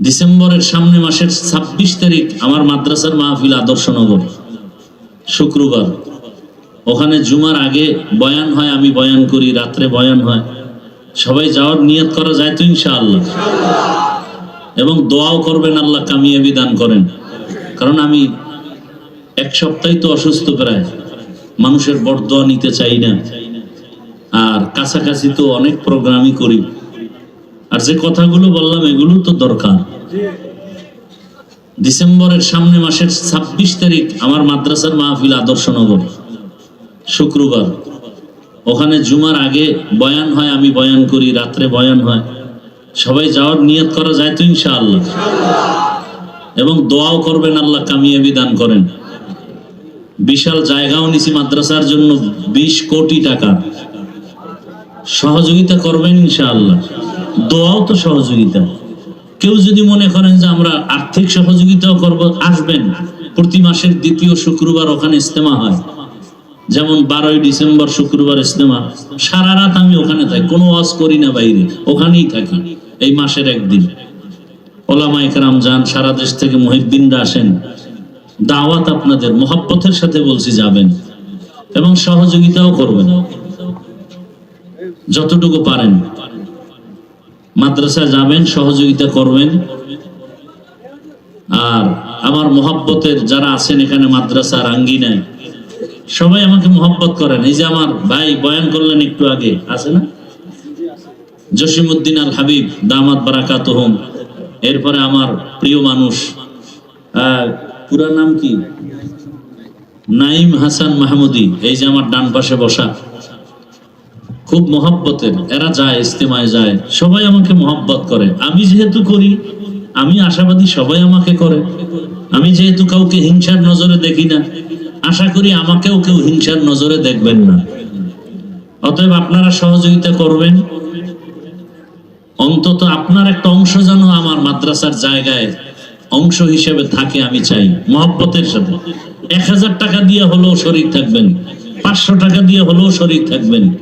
ডিসেম্বরের সামনে মাসের ছাব্বিশ তারিখ আমার মাদ্রাসার মাহফিল আদর্শনগর শুক্রবার। ওখানে জুমার আগে বয়ান হয়, আমি বয়ান করি, রাত্রে বয়ান হয়। সবাই যাওয়ার নিয়ত করা যায় তো ইনশাআল্লাহ। এবং দোয়াও করবেন, আল্লাহ কামিয়াবি দান করেন। কারণ আমি এক সপ্তাহ তো অসুস্থ প্রায়। মানুষের বড় দোয়া নিতে চাই না। আর কাছাকাছি তো অনেক প্রোগ্রামই করি। আর যে কথাগুলো বললাম, এগুলো তো দরকার। ডিসেম্বরের সামনে মাসের ছাব্বিশ তারিখ আমার মাদ্রাসার মাহফিল আদর্শনগর শুক্রবার। ওখানে জুমার আগে বয়ান হয়, আমি বয়ান করি, রাত্রে বয়ান হয়। সবাই যাওয়ার নিয়ত করা যায় তো ইনশাআল্লাহ। এবং দোয়াও করবেন, আল্লাহ কামিয়াবি দান করেন। বিশাল জায়গাও নিছি মাদ্রাসার জন্য বিশ কোটি টাকা। সহযোগিতা করবেন ইনশাআল্লাহ। দোয়াও তো সহযোগিতা। কেউ যদি মনে করেন যে আমরা আর্থিক সহযোগিতাও করব, আসবেন। প্রতি মাসের দ্বিতীয় শুক্রবার ওখানে ইস্তেমা হয়। যেমন বারোই ডিসেম্বর শুক্রবার ইস্তেমা সারা রাত আমি ওখানে থাকি, কোনো ওয়াজ করি না বাইরে, ওখানেই থাকি, এই মাসের একদিন। ওলামা একরাম যান, সারা দেশ থেকে মহিদ্দিনরা আসেন। দাওয়াত আপনাদের, মোহাব্বতের সাথে বলছি যাবেন। এবং সহযোগিতাও করবেন। যতটুকু পারেন। মাদ্রাসায় যাবেন, সহযোগিতা করবেন। আর আমার মোহাব্বতের যারা আছেন এখানে মাদ্রাসার আঙ্গিনায়, সবাই আমাকে মোহাব্বত করেন। এই যে আমার ভাই বয়ান করলেন একটু আগে, আছে না? জসিমউদ্দিন আল হাবিব দামাত বারাকাত হোম এরপরে আমার প্রিয় মানুষ পুরা নাম কি? নাইম হাসান মাহমুদি, এই যে আমার ডান পাশে বসা। খুব মহব্বতের এরা। যায় ইস্তেমায় যায়। সবাই আমাকে মহব্বত করে। আমি যেহেতু করি, আমি আশাবাদী সবাই আমাকে করে। আমি যেহেতু কাউকে হিংসার নজরে দেখি না, আশা করি আমাকেও কেউ হিংসার নজরে দেখবেন না। অতএব আপনারা সহযোগিতা করবেন। অন্তত আপনার একটা অংশ যেন আমার মাদ্রাসার জায়গায় অংশ হিসেবে থাকে, আমি চাই। মহব্বতের সাথে। এক হাজার টাকা দিয়ে হলেও শরীর থাকবেন। পাঁচশো টাকা দিয়ে হলেও শরীর থাকবেন।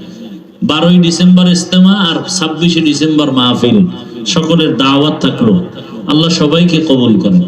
বারোই ডিসেম্বর ইস্তেমা আর ছাব্বিশে ডিসেম্বর মাহফিল। সকলের দাওয়াত থাকল। আল্লাহ সবাইকে কবুল করেন।